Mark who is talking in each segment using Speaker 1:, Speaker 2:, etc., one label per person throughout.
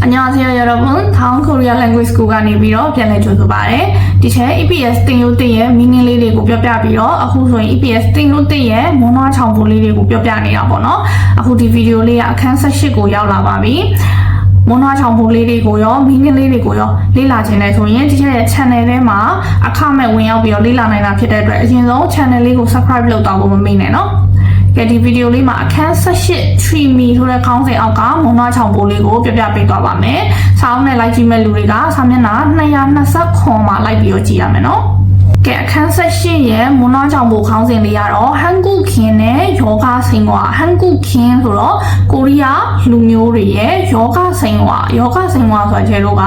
Speaker 1: 안녕하세요 여러분. 다음 코리아 랭귀지 스쿨ကနေပြီးတော့ပြန်လည်ကြိုဆိုပါရစေ။ဒီချက် EPS တင်လို့တင်ရဲ့ meaning လေးတွေကိုပြောပြပြီးတော့အခုဆိုရင် EPS တင်လို့တင်ရဲ့မွန်နွားချောင်ပုံလေးတွေကိုပြောပြနေတာပေါ့နော်။အခုဒီဗီဒီယိုလေးကအခန်း18ကိုရောက်လာပါပြီ။မွန်နွားချောင်ပုံလေးတွေကိုရော meaning လေးတွေကိုရောလေ့လာခြင်းနဲ့ဆိုရင်ဒီချက်ရဲ့ channel ထဲမှာအခမဲ့ဝင်ရောက်ပြီးတော့လေ့လာနိုင်တာဖြစ်တဲ့အတွက်အရင်ဆုံး channel လေးကို subscribe လုပ်တော့ဖို့မမေ့နဲ့နော်။ ကဲဒီဗီဒီယိုလေးမှာအခန်း18 tree me ဆိုတဲ့ခေါင်းစဉ်အောက်ကမွန်နွားချောင်ပိုးလေးကိုပြပြပေးသွားပါမယ်။ဆောင်းနဲ့လိုက်ကြည့်မဲ့လူတွေကစာမျက်နှာ229မှာလိုက်ပြီးတော့ကြည့်ရမယ်နော်။ ကဲအခန်း18ရဲ့မွန်နွားချောင်ပိုးခေါင်းစဉ်လေးကတော့ဟန်ကုခင်နဲ့ယောဂစိန်ဝါဟန်ကုခင်ဆိုတော့ကိုရီးယားလူမျိုးတွေရဲ့ယောဂစိန်ဝါယောဂစိန်ဝါဆိုတဲ့ခြေတို့က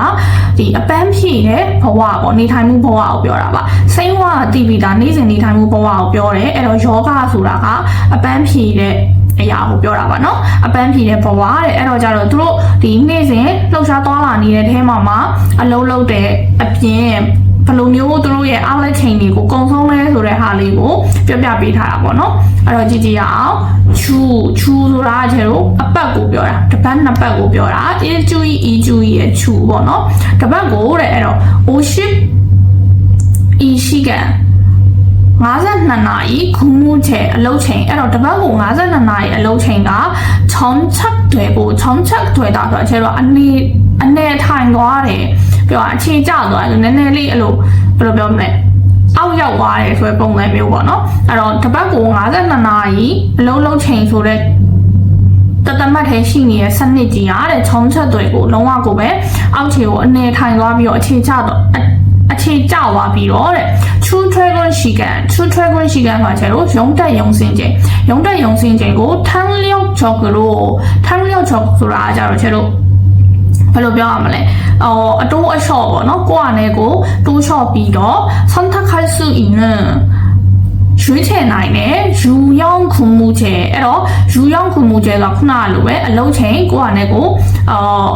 Speaker 1: ဒီအပန်းဖြည့်တဲ့ဘဝပေါ့နေထိုင်မှုဘဝကိုပြောတာပါစိန်ဝါတိပိတာနေ့စဉ်နေထိုင်မှုဘဝကိုပြောတယ်အဲ့တော့ယောဂဆိုတာကအပန်းဖြည့်တဲ့အရာကိုပြောတာပါเนาะအပန်းဖြေတဲ့ဘဝတဲ့အဲ့တော့ကြတော့သူတို့ဒီနေ့စဉ်လှုပ်ရှားသွားလာနေတဲ့အဲမှာမှာအလုံးလုံးတဲ့အပြင် ဘယ်လိုမျိုးသူတို့ရဲ့အားလက်ချိန်တွေကိုကုံဆုံးလဲဆိုတဲ့ဟာလေးကိုပြောပြပေးထားတာပေါ့နော်အဲ့တော့ကြည့်ကြည့်ရအောင်ချူချူဆိုတာကျတော့အပတ်ကိုပြောတာတပတ်နှစ်ပတ်ကိုပြောတာအကျူကြီးအကျူကြီးရဲ့ချူပေါ့နော်တပတ်ကိုတဲ့အဲ့တော့ oship ဤရှိကန်52နာရီခုမှုချေအလုပ်ချိန်အဲ့တော့တပတ်ကို52နာရီအလုပ်ချိန်ကချောင်းချက်တွေကိုချောင်းချက်တွေတာဆိုတော့ကျတော့အနေအနေထိုင်သွားတယ် ပြောအခြေကျသွားတယ်နည်းနည်းလေးအဲ့လိုဘယ်လိုပြောမလဲအောက်ရောက်သွားတယ်ဆိုတဲ့ပုံစံမျိုးပေါ့နော်အဲ့တော့တပတ်ကို52နာရီအလုပ်လုပ်ချိန်ဆိုတဲ့တသမတ်ထဲရှိနေတဲ့စနစ်ကြီးအားတဲ့ချုံချက်တွေကိုလုံးဝကိုပဲအောက်ခြေကိုအနေထိုင်သွားပြီးတော့အခြေကျတော့အခြေကျသွားပြီးတော့တဲ့ true dragon ရှိကန် true dragon ရှိကန်ဆိုတာကျတော့ရုံတက်ရုံစင်းချိန်ရုံတက်ရုံစင်းချိန်ကိုထန်းလျောက်ချောကလို့ထန်းလျောက်ချောဆိုတာကျတော့ကျတော့ ဘယ်လိုပြောရမလဲဟိုအတိုးအလျှော့ပေါ့နော်ကိုယ့်အနေကိုတိုးလျှော့ပြီးတော့ဆန်တခိုင်စုဤနဲ့ရွေးချယ်နိုင်တယ်ယူယောင်းခုမှုချေအဲ့တော့ယူယောင်းခုမှုချေဆိုတာခုနလိုပဲအလုံးချိန်ကိုယ့်အနေကိုအော်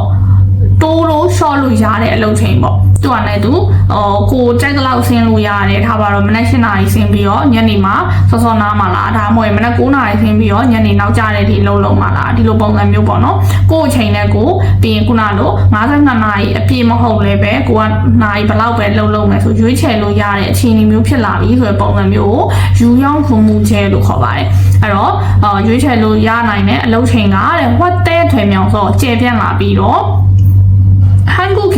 Speaker 1: တိုးလို့ရှော့လို့ရတဲ့အလုပ်ချိန်ပေါ့ သူကလည်းသူဟိုကိုကြိုက်တဲ့လောက်ဆင်းလို့ရတယ်ထားပါတော့မနက်၈နာရီဆင်းပြီးတော့ညနေမှာစောစောနားမှာလားဒါမှမဟုတ်မနက်9နာရီဆင်းပြီးတော့ညနေနောက်ကျတဲ့ဒီလုံးလုံးမှာလားဒီလိုပုံစံမျိုးပေါ့နော်ကိုအချိန်နဲ့ကိုပြီးရင်ခုနလို52နာရီအပြည့်မဟုတ်လည်းပဲကိုကနာရီဘလောက်ပဲလုံးလုံးမယ်ဆိုရွေးချယ်လို့ရတဲ့အခြေအနေမျိုးဖြစ်လာပြီဆိုတဲ့ပုံစံမျိုးကိုယူယောင်းခုမှုချဲလို့ခေါ်ပါတယ်အဲ့တော့ရွေးချယ်လို့ရနိုင်တဲ့အလုပ်ချိန်ကတဲ့ဝတ်တဲ့ထွေမြောင်စောကျေပြန့်လာပြီးတော့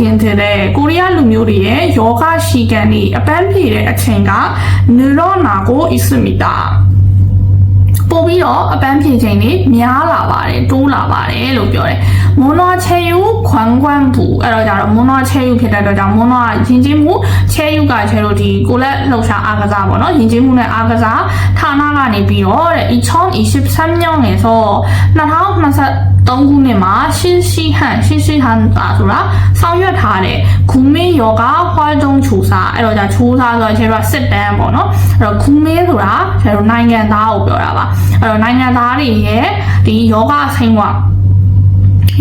Speaker 1: ဟန်ကုခင်တဲ့ကိုရီးယားလူမျိုးတွေရဲ့ယောဂရှိကန်တွေအပန်းဖြေတဲ့အချိန်ကနူရောနာကိုအစ်စမီတာပို့ပြီးတော့အပန်းဖြေချိန်တွေများလာပါတယ်တိုးလာပါတယ်လို့ပြောတယ်မွန်နွားချဲယူခွမ်ခွမ်ဘူးအဲ့တော့ကြတော့မွန်နွားချဲယူဖြစ်တဲ့အတွက်ကြောင့်မွန်နွားယဉ်ကျေးမှုချဲယူကချဲလို့ဒီကိုလက်လှုပ်ရှားအားကစားပေါ့နော်ယဉ်ကျေးမှုနဲ့အားကစားဌာနကနေပြီးတော့တဲ့2023년에서 2023ခုနှစ်မှာရှင်းရှိဟန်ရှင်းရှိဟန်တာဆိုတာဆောင်ရွက်ထားတဲ့ခုမင်းယောဂဟွာတုံးချူစာအဲ့တော့じゃချူစာဆိုတော့ကျတော့စစ်တမ်းပေါ့နော်အဲ့တော့ခုမင်းဆိုတာကျတော့နိုင်ငံသားကိုပြောတာပါအဲ့တော့နိုင်ငံသားတွေရဲ့ဒီယောဂဆိုင်က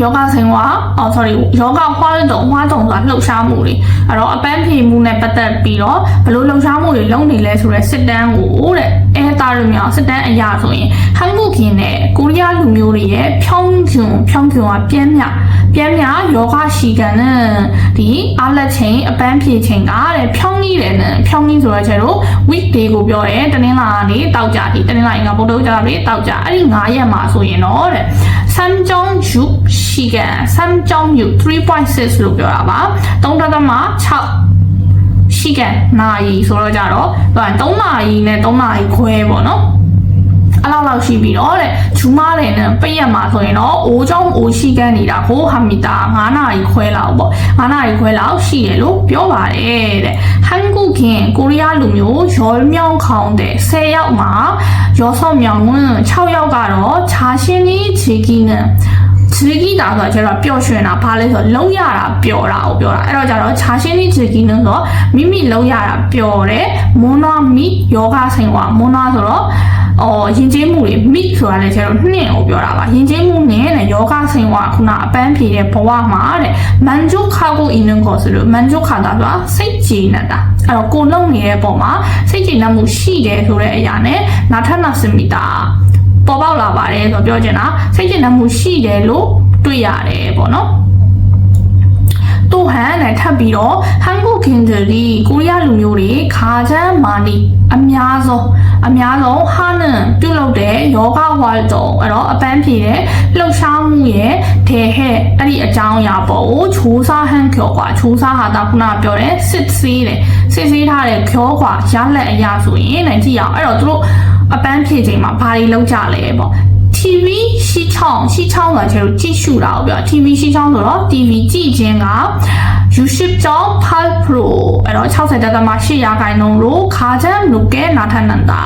Speaker 1: ယောဂဆိုင်ဝါအော် sorry ယောဂဟွာတုံဟွာတုံဆိုတာလှုပ်ရှားမှုတွေအဲ့တော့အပန်းဖြေမှုနဲ့ပတ်သက်ပြီးတော့ဘယ်လိုလှုပ်ရှားမှုတွေလုပ်နေလဲဆိုတော့စစ်တမ်းကိုတဲ့အဲတာရမြောင်စစ်တမ်းအရာဆိုရင်ဟန်ကုကင်နဲ့ကိုရီးယားလူမျိုးတွေရဲ့ဖြောင်းကျွန်းဖြောင်းကျွန်းကပြင်းမြပြင်းမြယောဂရှိကန်နဲ့ဒီအားလက်ချိန်အပန်းဖြေချိန်ကတဲ့ဖြောင်းနေတယ်နဲ့ဖြောင်းနေဆိုတော့ကျတော့ weekday ကိုပြောတယ်တနင်္လာကနေတောက်ကြဒီတနင်္လာအင်္ဂါဗုဒ္ဓကြပြီတောက်ကြအဲ့ဒီ9ရက်မှာဆိုရင်တော့တဲ့စမ်ဂျုံယူရှိကန်စမ်ဂျုံယူ3.6လို့ပြောတာပါ3.6 ရှိကန်နာရီဆိုတော့ကြတော့3နာရီနဲ့3နာရီခွဲပေါ့နော်အဲ့လောက်လောက်ရှိပြီးတော့တဲ့ဂျူးမားလည်းနဲ့ပိတ်ရမှာဆိုရင်တော့အိုးချောင်းအိုးရှိကန်းနေတာကိုဟာမီတာ9နာရီခွဲလောက်ပေါ့9နာရီခွဲလောက်ရှိတယ်လို့ပြောပါတယ်တဲ့ဟန်ကုခင်ကိုရီးယားလူမျိုးရောမြောင်းခေါင်းတဲ့10ယောက်မှာရောဆော့မြောင်းဝင်6ယောက်ကတော့ခြာရှင်းကြီးချီကီနဲ့ ချီကီတာဆိုတာကျတော့ပျော်ရွှင်တာဘာလဲဆိုတော့လုံးရတာပျော်တာကိုပြောတာအဲ့တော့ကျတော့ခြာရှင်းကြီးချီကီနဲ့ဆိုတော့မိမိလုံးရတာပျော်တယ်မွန်နွားမိယောဂဆိုင်ကမွန်နွားဆိုတော့အော်ယဉ်ကျေးမှုတွေမိဆိုတာလည်းကျတော့နှင့်ကိုပြောတာပါယဉ်ကျေးမှုနဲ့နဲ့ယောဂဆင်ဝါခုနအပန်းဖြေတဲ့ဘဝမှာတဲ့မန်ဂျုခါကိုအင်းနကိုဆိုလို့မန်ဂျုခါတာဆိုတာစိတ်ကြည်နေတာအဲ့တော့ကိုလုံနေတဲ့ပုံမှာစိတ်ကြည်နမှုရှိတယ်ဆိုတဲ့အရာနဲ့နာထနာစမီတာ ပေါ်ပေါက်လာပါတယ်ဆိုတော့ပြောချင်တာစိတ်ကြည်နမှုရှိတယ်လို့တွေ့ရတယ်ပေါ့နော်ဟန်နဲ့ထပ်ပြီးတော့ဟန်ကုကင်ဒရီကိုရီးယားလူမျိုးတွေခါချမ်းမာနီအများဆုံးအများဆုံးဟာနန်ပြုတ်လုပ်တဲ့ယောဂဝါတုံအဲ့တော့အပန်းဖြေတဲ့လှုပ်ရှားမှုရဲ့ဒေဟဲ့အဲ့ဒီအကြောင်းအရာပေါ်ကိုချိုးစားဟန်ကျော်ကွာချိုးစားဟာတာခုနပြောတဲ့စစ်ဆေးတယ်စစ်ဆေးထားတဲ့ကျောကွာရလက်အရာဆိုရင်လည်းကြည့်အောင်အဲ့တော့သူတို့ အပန်းဖြေချိန်မှာဘာတွေလုပ်ကြလဲပေါ့ TV ရှိချောင်းရှိချောင်းဆိုတာကျတို့ကြည့်ရှုတာကိုပြော TV ရှိချောင်းဆိုတော့ TV ကြည့်ခြင်းက YouTube ကြောင့်8 Pro အဲ့တော့60.8ရာခိုင်နှုန်းလို့ခါချမ်းနုကဲနာထနန္တာ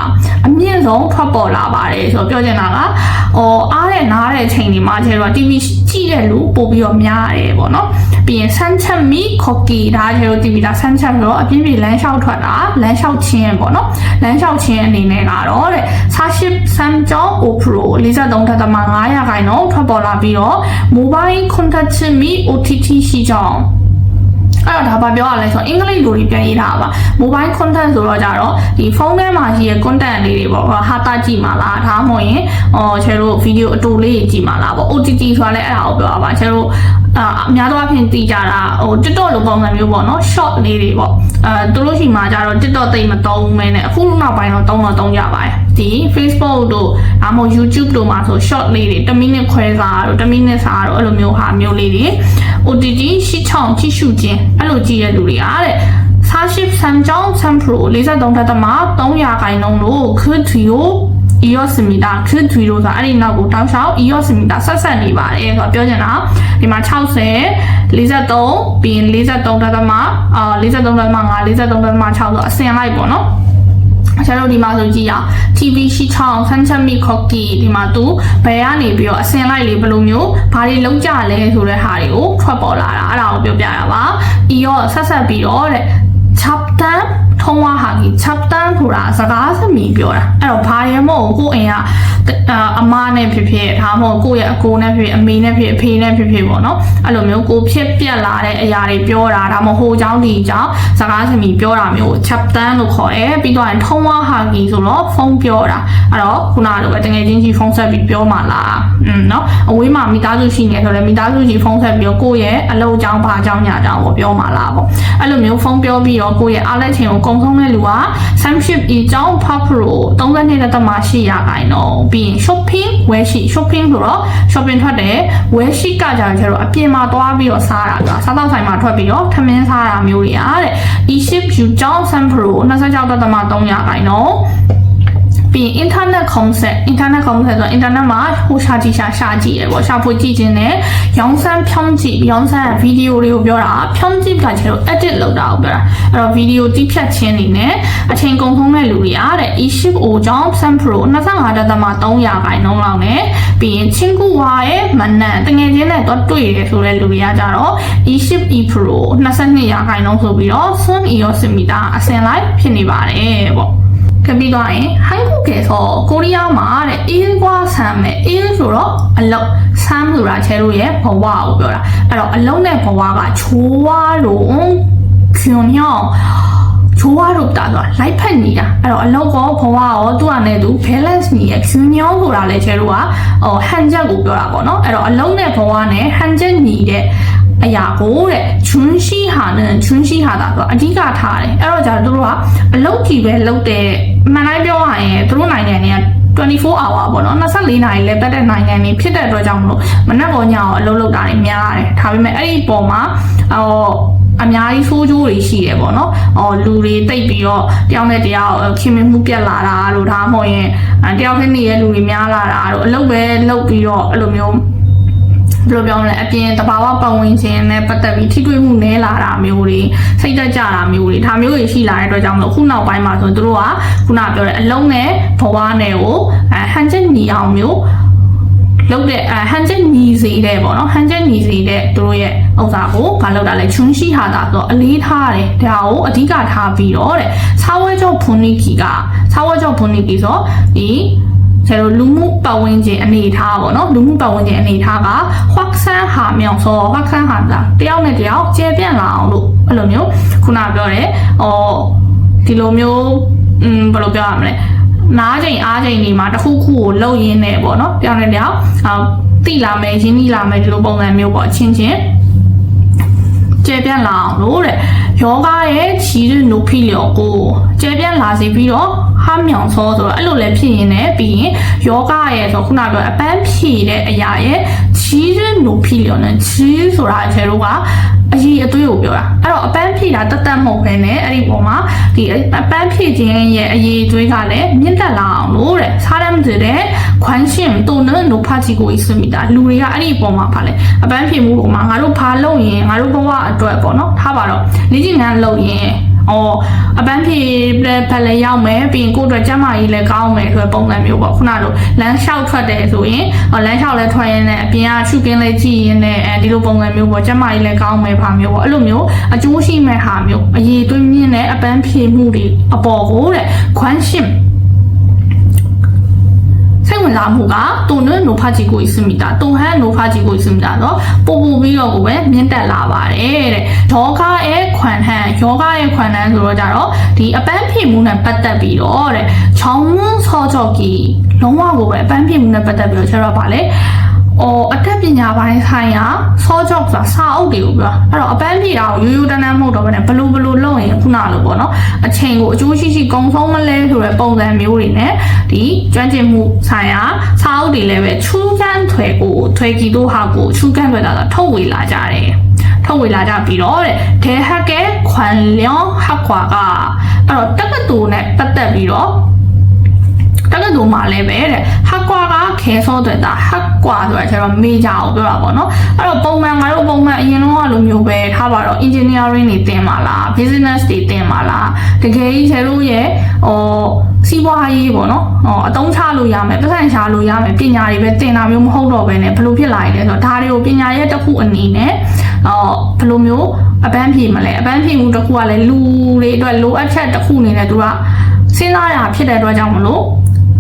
Speaker 1: အမြင့်ဆုံးထွက်ပေါ်လာပါတယ်ဆိုတော့ပြောချင်တာကဟောအားတဲ့နားတဲ့အချိန်ဒီမှာကျတော့ TV ကြည့်တဲ့လူပို့ပြီးတော့များတယ်ပေါ့နော်ပြီးရင်ဆန်းချက်မီခေါကီဒါကျတော့ TV ဒါဆန်းချက်ဆိုတော့အပြင်းပြေလမ်းလျှောက်ထွက်တာလမ်းလျှောက်ခြင်းပေါ့နော်လမ်းလျှောက်ခြင်းအနေနဲ့ကတော့တဲ့40 Samsung O Pro 43.5ရာခိုင်နှုန်းထွက်ပေါ်လာပြီးတော့ mobile content မီ OTT ရှိကြောင်း အဲ့တော့ဒါဘာပြောရလဲဆိုတော့အင်္ဂလိပ်လိုတွေပြန်ရေးထားတာပါ mobile content ဆိုတော့ကြတော့ဒီဖုန်းထဲမှာရှိတဲ့ content လေးတွေပေါ့ဟာတာကြည့်မှာလားဒါမှမဟုတ်ရင်ဟောချေတို့ video အတူလေးကြည့်မှာလားပေါ့ OTT ဆိုတာလည်းအဲ့ဒါကိုပြောတာပါချေတို့အာအများသောအားဖြင့်တည်ကြတာဟို TikTok လိုပုံစံမျိုးပေါ့နော် short လေးတွေပေါ့အဲသူတို့ရှိမှာကြတော့ TikTok သိမ့်မသုံးမဲနဲ့အခုနောက်ပိုင်းတော့သုံးတော့သုံးကြပါတယ် ဒီ Facebook တို့ဒါမှမဟုတ် YouTube တို့မှာဆို short လေးတွေ1မိနစ်ခွဲစာတို့1မိနစ်စာတို့အဲ့လိုမျိုးဟာမျိုးလေးတွေ OTT ရှိချောင်းကြည့်ရှုခြင်းအဲ့လိုကြည့်ရတဲ့လူတွေကတဲ့40 Samsung Sam Pro 43.3ရာခိုင်နှုန်းလို့ခရစ်ထီကို EOS မီတာခရစ်ထီလို့ဆိုတာအဲ့ဒီနောက်ကိုတောက်လျှောက် EOS မီတာဆက်ဆက်နေပါတယ်ဆိုတော့ပြောချင်တာဒီမှာ60 43ပြီးရင်43.3အာ43.5 43.6ဆိုအစင်လိုက်ပေါ့နော် ကျတော့ဒီမှာဆိုကြည့်ရအောင် TV ရှိချောင်းဆန်းချက်မီခေါကီဒီမှာသူဘယ်ကနေပြီးတော့အစင်လိုက်လေးဘယ်လိုမျိုးဘာတွေလုံးကြလဲဆိုတဲ့ဟာတွေကိုထွက်ပေါ်လာတာအဲ့ဒါကိုပြောပြတာပါပြီးတော့ဆက်ဆက်ပြီးတော့တဲ့ chapter ထုံးဝါဟာကြီး chapter ဆိုတာစကားသမီးပြောတာအဲ့တော့ဘာရဲမို့ကိုယ့်အိမ်ကအမနဲ့ဖြစ်ဖြစ်ဒါမှမဟုတ်ကိုယ့်ရဲ့အကိုနဲ့ဖြစ်အမေနဲ့ဖြစ်အဖေနဲ့ဖြစ်ဖြစ်ပေါ့နော်အဲ့လိုမျိုးကိုဖြစ်ပြက်လာတဲ့အရာတွေပြောတာဒါမှမဟုတ်ဟိုเจ้าဒီเจ้าစကားသမီးပြောတာမျိုးကို chapter လို့ခေါ်တယ်ပြီးတော့ထုံးဝါဟာကြီးဆိုတော့ဖုန်းပြောတာအဲ့တော့ခုနလိုပဲတကယ်ချင်းကြီးဖုန်းဆက်ပြီးပြောမှလားอืมเนาะအဝေးမှာမိသားစုရှိနေဆိုလည်းမိသားစုကြီးဖုန်းဆက်ပြီးတော့ကိုယ့်ရဲ့အလုပ်အကြောင်းဘာအကြောင်းညာအကြောင်းကိုပြောမှလားပေါ့အဲ့လိုမျိုးဖုန်းပြောပြီးတော့ကိုယ့်ရဲ့အားလက်ချိန်ကို ကုံဆုံးတဲ့လူက Samship အကြောင်း Pro 32.8ရာခိုင်နှုန်းပြီးရင် shopping ဝယ်ရှိ shopping ဆိုတော့ shopping ထွက်တယ်ဝယ်ရှိကကြတယ်ကျတော့အပြင်မှာသွားပြီးတော့စားတာကစားတော့ဆိုင်မှာထွက်ပြီးတော့ထမင်းစားတာမျိုးတွေအားတဲ့ e-ship ယူကြောင်း Sam Pro 26.3ရာခိုင်နှုန်း ပြီး internet concept internet concept ဆို internet မှာဟိုရှာကြည့်ရှာရှာကြည့်ရပေါ့ရှာဖွေကြည့်ခြင်းနဲ့ရောင်းစမ်းဖြောင်းကြည့်ရောင်းစမ်းဗီဒီယိုတွေကိုပြောတာဖြောင်းကြည့်ကကျတော့ edit လုပ်တာကိုပြောတာအဲ့တော့ဗီဒီယိုတိဖြတ်ခြင်းနေနဲ့အချိန်ကုန်ဆုံးတဲ့လူတွေအားတဲ့ e-ship o ကြောင့် Sam Pro 25.3ရာခိုင်နှုန်းလောက်နဲ့ပြီးရင်ချင်းကူဝါရဲ့မနန်တငယ်ချင်းနဲ့တော့တွေ့ရဆိုတဲ့လူတွေကကြတော့ e-ship e pro 22ရာခိုင်နှုန်းဆိုပြီးတော့ Sun EOS မီတာအစင်လိုက်ဖြစ်နေပါတယ်ပေါ့ ကပြီးတော့ရင်ဟိုင်းခုကေဆိုကိုရီးယားမှာတဲ့အေးကွာဆမ်မဲ့အေးဆိုတော့အလုံးဆမ်ဆိုတာချဲတို့ရဲ့ဘဝကိုပြောတာအဲ့တော့အလုံးနဲ့ဘဝကချိုးဝါလို့ခွန်ညောင်းချိုးဝါလို့တာဆိုတာလိုက်ဖက်နေတာအဲ့တော့အလုံးကောဘဝရောသူ့အနေနဲ့သူ balance နေရခွန်ညောင်းဆိုတာလည်းချဲတို့ကဟိုဟန်ချက်ကိုပြောတာပေါ့နော်အဲ့တော့အ လုံးနဲ့ဘဝနဲ့ဟန်ချက်ညီတဲ့အရာကိုတဲ့ချွန်းရှိဟာနဲ့ချွန်းရှိဟာတာဆိုအဓိကထားတယ်အဲ့တော့じゃတို့ကအလုတ်ကြီးပဲလုတ်တဲ့မှန်တိုင်းပြောရရင်သူတို့နိုင်ငံတွေက24 hour ပေါ့နော်24နာရီလည်းပတ်တဲ့နိုင်ငံတွေဖြစ်တဲ့အတွက်ကြောင့်မလို့မနက်ပေါ်ညအောင်အလုပ်လုပ်တာတွေများတယ်ဒါပေမဲ့အဲ့ဒီပုံမှာဟိုအများကြီးဆိုးကျိုးတွေရှိတယ်ပေါ့နော်။အော်လူတွေတိတ်ပြီးတော့တယောက်နဲ့တယောက်ခင်မင်မှုပြက်လာတာတို့ဒါမှမဟုတ်ရင်တယောက်နဲ့နေတဲ့လူတွေများလာတာတို့အလုပ်ပဲလုပ်ပြီးတော့အဲ့လိုမျိုး ဘယ်လိုပြောမလဲအပြင်တဘာဝပတ်ဝန်းကျင်နဲ့ပတ်သက်ပြီးထိတွေ့မှုနည်းလာတာမျိုးတွေစိတ်သက်ကြတာမျိုးတွေဒါမျိုးတွေရှိလာတဲ့အတွက်ကြောင့်မလို့ခုနောက်ပိုင်းမှာဆိုရင်တို့ကခုနပြောတဲ့အလုံးနဲ့ဘဝနဲ့ကိုအဲဟန်ချက်ညီအောင်မျိုးလုပ်တဲ့အဲဟန်ချက်ညီစေတဲ့ပေါ့နော်ဟန်ချက်ညီစေတဲ့သူတို့ရဲ့ဥစ္စာကိုမလုပ်တာလဲချွန်းရှိဟာတာဆိုတော့အလေးထားတယ်ဒါကိုအဓိကထားပြီးတော့တဲ့စာဝဲကျော်ဖွန်နီကီကစာဝဲကျော်ဖွန်နီကီဆိုဒီ ကျတော့လူမှုပတ်ဝန်းကျင်အနေထားပေါ့နော်လူမှုပတ်ဝန်းကျင်အနေထားကဟွက်ဆန်းဟာမြောင်စောဟွက်ဆန်းဟာတာတယောက်နဲ့တယောက်ကျဲပြန့်လာအောင်လို့အဲ့လိုမျိုးခုနပြောတယ်ဟောဒီလိုမျိုးอืมဘယ်လိုပြောရမလဲနားချိန်အားချိန်ဒီမှာတစ်ခုခုကိုလှုပ်ရင်းနဲ့ပေါ့နော်တယောက်နဲ့တယောက်အာတိလာမယ်ရင်းနှီးလာမယ်ဒီလိုပုံစံမျိုးပေါ့ချင်းချင်း ကျဲကျေပြန့်လာအောင်လို့တဲ့ယောဂရဲ့ချီရနိုဖိလျော်ကိုကျေပြန့်လာစေပြီးတော့ဟာမြောင်စောဆိုတော့အဲ့လိုလည်းဖြစ်ရင်လည်းပြီးရင်ယောဂရဲ့ဆိုခုနပြောအပန်းဖြေတဲ့အရာရဲ့ချီရနိုဖိလျော်နဲ့ချီဆိုတာအကျယ်တို့က အရေးအသွေးကိုပြောတာအဲ့တော့အပန်းဖြေတာတတ်တတ်မဟုတ်ဘဲနဲ့အဲ့ဒီပုံမှာဒီအပန်းဖြေခြင်းရဲ့အရေးအသွေးကလည်းမြင့်တက်လာအောင်လို့တဲ့စားရမ်းတဲ့ခွမ်းရှင်တုံနဲ့နိုဖာချီကိုစမိတာလူတွေကအဲ့ဒီပုံမှာဖာလဲအပန်းဖြေမှုပုံမှာငါတို့ဖာလုပ်ရင်ငါတို့ဘဝအတွက်ပေါ့နော်ထားပါတော့လေ့ကျင့်ခန်းလုပ်ရင် အော်အပန်းဖြေဖက်လည်းရောက်မယ်ပြီးရင်ကိုယ့်အတွက်ကျန်းမာရေးလည်းကောင်းမယ်ဆိုတဲ့ပုံစံမျိုးပေါ့ခုနလိုလမ်းလျှောက်ထွက်တယ်ဆိုရင်ဟောလမ်းလျှောက်လည်းထွက်ရင်လည်းအပြင်ကရှုကင်းလည်းကြည့်ရင်လည်းအဲဒီလိုပုံစံမျိုးပေါ့ကျန်းမာရေးလည်းကောင်းမယ်ပါမျိုးပေါ့အဲ့လိုမျိုးအကျိုးရှိမဲ့ဟာမျိုးအရေးသွင်းမြင့်တဲ့အပန်းဖြေမှုတွေအပေါ်ကိုတဲ့ခွမ်းရှင်စိတ် ဝင်စားမှုကတုံနဲ့နိုဖာဂျီကိုအစ်စမီတာတုံဟန်နိုဖာဂျီကိုအစ်စမီတာတော့ပို့ပို့ပြီးတော့ကိုပဲမြင့်တက်လာပါတယ်တဲ့ယောဂရဲ့ခွန်ဟန်ယောဂရဲ့ခွန်ဟန်ဆိုတော့ကြတော့ဒီအပန်းဖြေမှုနဲ့ပတ်သက်ပြီးတော့တဲ့ချောင်းမွန်းဆောချော့ကီလုံးဝကိုပဲအပန်းဖြေမှုနဲ့ပတ်သက်ပြီးတော့ကျတော့ဗာလေ အော်အထက်ပညာပိုင်းဆိုင်ရာဆော့ချော့ဆိုတာစာအုပ်တွေကိုပြောအဲ့တော့အပန်းဖြေတာကိုရိုးရိုးတန်းတန်းမဟုတ်တော့ဘဲနဲ့ဘလူဘလူလုပ်ရင်ခုနလိုပေါ့နော်အချိန်ကိုအကျိုးရှိရှိကုံဆုံးမလဲဆိုတဲ့ပုံစံမျိုးတွေနဲ့ဒီကျွမ်းကျင်မှုဆိုင်ရာစာအုပ်တွေလည်းပဲချူကန်းထွယ်ကိုထွယ်ကီတို့ဟာကိုချူကန်းထွယ်တာဆိုထုတ်ဝေလာကြတယ်ထုတ်ဝေလာကြပြီးတော့တဲ့ဒေဟက်ကဲခွန်လျောင်းဟကွာကအဲ့တော့တက္ကသိုလ်နဲ့ပတ်သက်ပြီးတော့တက္ကသိုလ်မှာလည်းပဲတဲ့ဟ ကွာကခဲစောတဲ့တာဟကွာဆိုတာကျတော့မေဂျာကိုပြောတာပေါ့နော်အဲ့တော့ပုံမှန်ငါတို့ပုံမှန်အရင်တော့လိုမျိုးပဲထားပါတော့ engineering တွေတင်ပါလား business တွေတင်ပါလားတကယ်ကြီးကျတို့ရဲ့ဟိုစီးပွားရေးပေါ့နော်ဟောအတုံးချလို့ရမယ်ပတ်စံချလို့ရမယ်ပညာတွေပဲတင်တာမျိုးမဟုတ်တော့ဘဲနဲ့ဘလို့ဖြစ်လာရလဲဆိုတော့ဒါတွေကိုပညာရဲ့တစ်ခုအနေနဲ့အော်ဘလို့မျိုးအပန်းဖြေမလဲအပန်းဖြေမှုတစ်ခုကလည်းလူတွေအတွက်လိုအပ်ချက်တစ်ခုအနေနဲ့သူကစဉ်းစားရဖြစ်တဲ့အတွက်ကြောင့်မလို့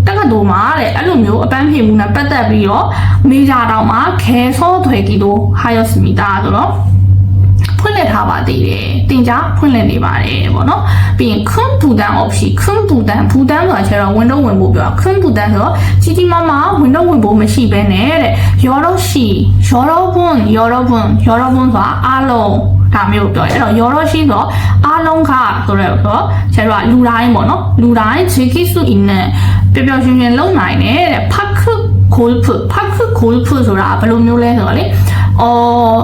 Speaker 1: တက္ကသိုလ်မှာတဲ့အဲ့လိုမျိုးအပန်းဖြေမှုနဲ့ပတ်သက်ပြီးတော့မေဂျာတောင်မှာခဲစောထွေကီတို့ဟာယစမီတာဆိုတော့ဖွင့်လှစ်ထားပါသေးတယ်တင် जा ဖွင့်လှစ်နေပါတယ်ပေါ့နော်ပြီးရင်ခွန်းပူတန် option ခွန်းပူတန်ဘူတန်ဆိုတာကျတော့ window ဝင်ဖို့ပြောခွန်းပူတန်ဆိုတော့ကြီးကြီးမားမား window ဝင်ဖို့မရှိဘဲနဲ့တဲ့ရောတော့ရှိရောတော့ဘွန်းရောတော့ဘွန်းရောတော့ဘွန်းဆိုတာအားလုံးဒါမျိုးပြောတယ်အဲ့တော့ရောတော့ရှိဆိုတော့အားလုံးကဆိုတော့ဆိုတော့ကျတော့လူတိုင်းပေါ့နော်လူတိုင်းဂျေကိစုအင်းနဲ့ ပျော်ပျော်ရွှင်ရွှင်လုံနိုင်တယ်တဲ့ဖတ်ခုခိုးဖဖတ်ခုခိုးဖဆိုတာဘယ်လိုမျိုးလဲဆိုတော့လေအော်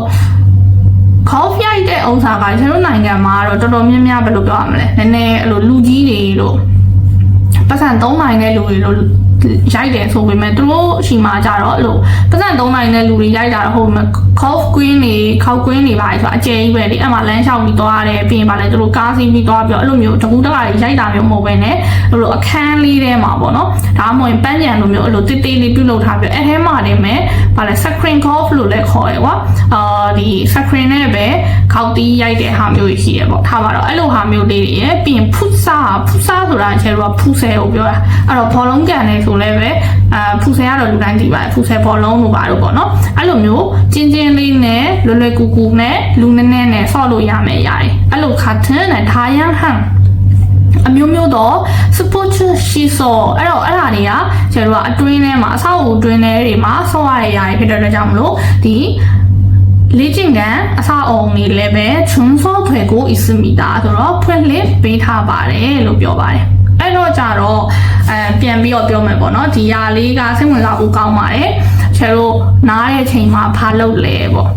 Speaker 1: ခေါဖျိုက်တဲ့ဥစ္စာကကျွန်တော်နိုင်ငံမှာတော့တော်တော်များများဘယ်လိုပြောရမလဲနည်းနည်းအဲ့လိုလူကြီးတွေလို့ပတ်စံသုံးနိုင်တဲ့လူတွေလို့ ရိုက်တယ်ဆိုပေမဲ့သူတို့ရှိမှကြတော့အဲ့လိုပတ်စံသုံးနိုင်တဲ့လူတွေရိုက်တာတော့ဟုတ်မှာ cough queen တွေ cough queen တွေပါလေဆိုအကျယ်ကြီးပဲလေအဲ့မှာလမ်းလျှောက်ပြီးသွားတယ်ပြီးရင်ပါလေသူတို့ကားစီးပြီးသွားပြီးတော့အဲ့လိုမျိုးတကူတကာတွေရိုက်တာမျိုးမဟုတ်ပဲねအဲ့လိုအခန်းလေးထဲမှာပေါ့နော်ဒါမှမဟုတ်ပန်းကြံလိုမျိုးအဲ့လိုတိတ်တိတ်လေးပြုတ်လုပ်ထားပြီးအဲ့ထဲမှာနေမယ်ပါလေ screen cough လို့လည်းခေါ်တယ်ကွာအာဒီ screen နဲ့ပဲခောက်တီးရိုက်တဲ့ဟာမျိုးရှိတယ်ပေါ့ထားပါတော့အဲ့လိုဟာမျိုးလေးတွေရယ်ပြီးရင်ဖုဆာဖုဆာဆိုတာကျတော့ဖုဆဲကိုပြောတာအဲ့တော့ဘောလုံးကန်နေဆိုလည်းပဲအာဖုဆဲကတော့လူတိုင်းသိပါတယ်ဖုဆဲဘောလုံးလို့ပါတော့ပေါ့နော်အဲ့လိုမျိုးချင်းချင်းလေးနဲ့လွယ်လွယ်ကူကူနဲ့လူနည်းနည်းနဲ့ဆော့လို့ရမယ်ရတယ်အဲ့လိုခါထင်းနဲ့ဒါယန်ဟန်အမျိုးမျိုးတော့ support ရှိစောအဲ့တော့အဲ့ဒါတွေကကျတော့အတွင်းထဲမှာအဆောက်အဦအတွင်းထဲတွေမှာဆော့ရတဲ့ຢာတွေဖြစ်တဲ့အတွက်ကြောင့်မလို့ဒီလေ့ကျင့်ခန်းအဆောက်အုံတွေလည်းပဲချွန်းစောထွယ်ကိုအစ်စမီတာဆိုတော့ဖွင့်လှစ်ပေးထားပါတယ်လို့ပြောပါတယ်အဲ့တော့ ကြတော့အဲပြန်ပြီးတော့ပြောမယ်ပေါ့နော်ဒီຢာလေးကစိတ်ဝင်စားဖို့ကောင်းပါတယ်ကျတို့နားတဲ့ချိန်မှာဘာလုပ်လဲပေါ့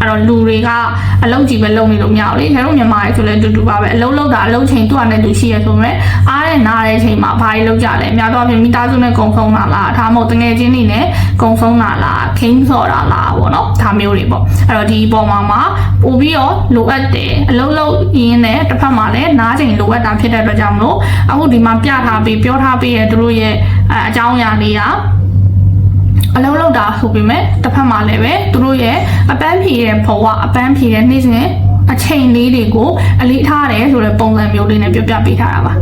Speaker 1: အဲ့တော့လူတွေကအလုပ်ကြီးပဲလုပ်နေလို့မရဘူးလေကျွန်တော်မြန်မာတွေဆိုလည်းတူတူပါပဲအလုပ်လုပ်တာအလုပ်ချိန်သူ့အနေနဲ့သူရှိရဆိုမဲ့အားတဲ့နားတဲ့ချိန်မှာဘာတွေလုပ်ကြလဲအများတော့ပြင်မိသားစုနဲ့ကုံဆုံးတာလားဒါမှမဟုတ်တငယ်ချင်းတွေနဲ့ကုံဆုံးတာလားခိန်းစော်တာလားပေါ့နော်ဒါမျိုးတွေပေါ့အဲ့တော့ဒီပုံမှာမှာ ပို့ပြီးတော့လိုအပ်တယ်အလုပ်လုပ်ရင်းနဲ့တစ်ဖက်မှာလည်းနားချိန်လိုအပ်တာဖြစ်တဲ့အတွက်ကြောင့်မလို့အခုဒီမှာပြထားပြီးပြောထားပြီးရသူတို့ရဲ့အအကြောင်းအရာလေးကအလုံးလောက်တာဆိုပေမဲ့တစ်ဖက်မှာလည်းပဲသူတို့ရဲ့အပန်းဖြေတဲ့ဘဝအပန်းဖြေတဲ့နေ့စဉ်အချိန်လေးတွေကိုအလေးထားတယ်ဆိုတဲ့ပုံစံမျိုးလေးနဲ့ပြပြပေးထားတာပါ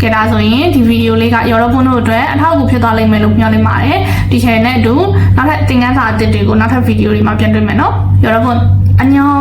Speaker 1: ကဲဒါဆိုရင်ဒီဗီဒီယိုလေးကရော်တော့ဘွန်းတို့အတွက်အထောက်အကူဖြစ်သွားလိမ့်မယ်လို့မျှော်လင့်ပါတယ်ဒီ channel နဲ့အတူနောက်ထပ်သင်ခန်းစာအသစ်တွေကိုနောက်ထပ်ဗီဒီယိုတွေမှာပြန်တွေ့မယ်နော်ရော်တော့ဘွန်း အညော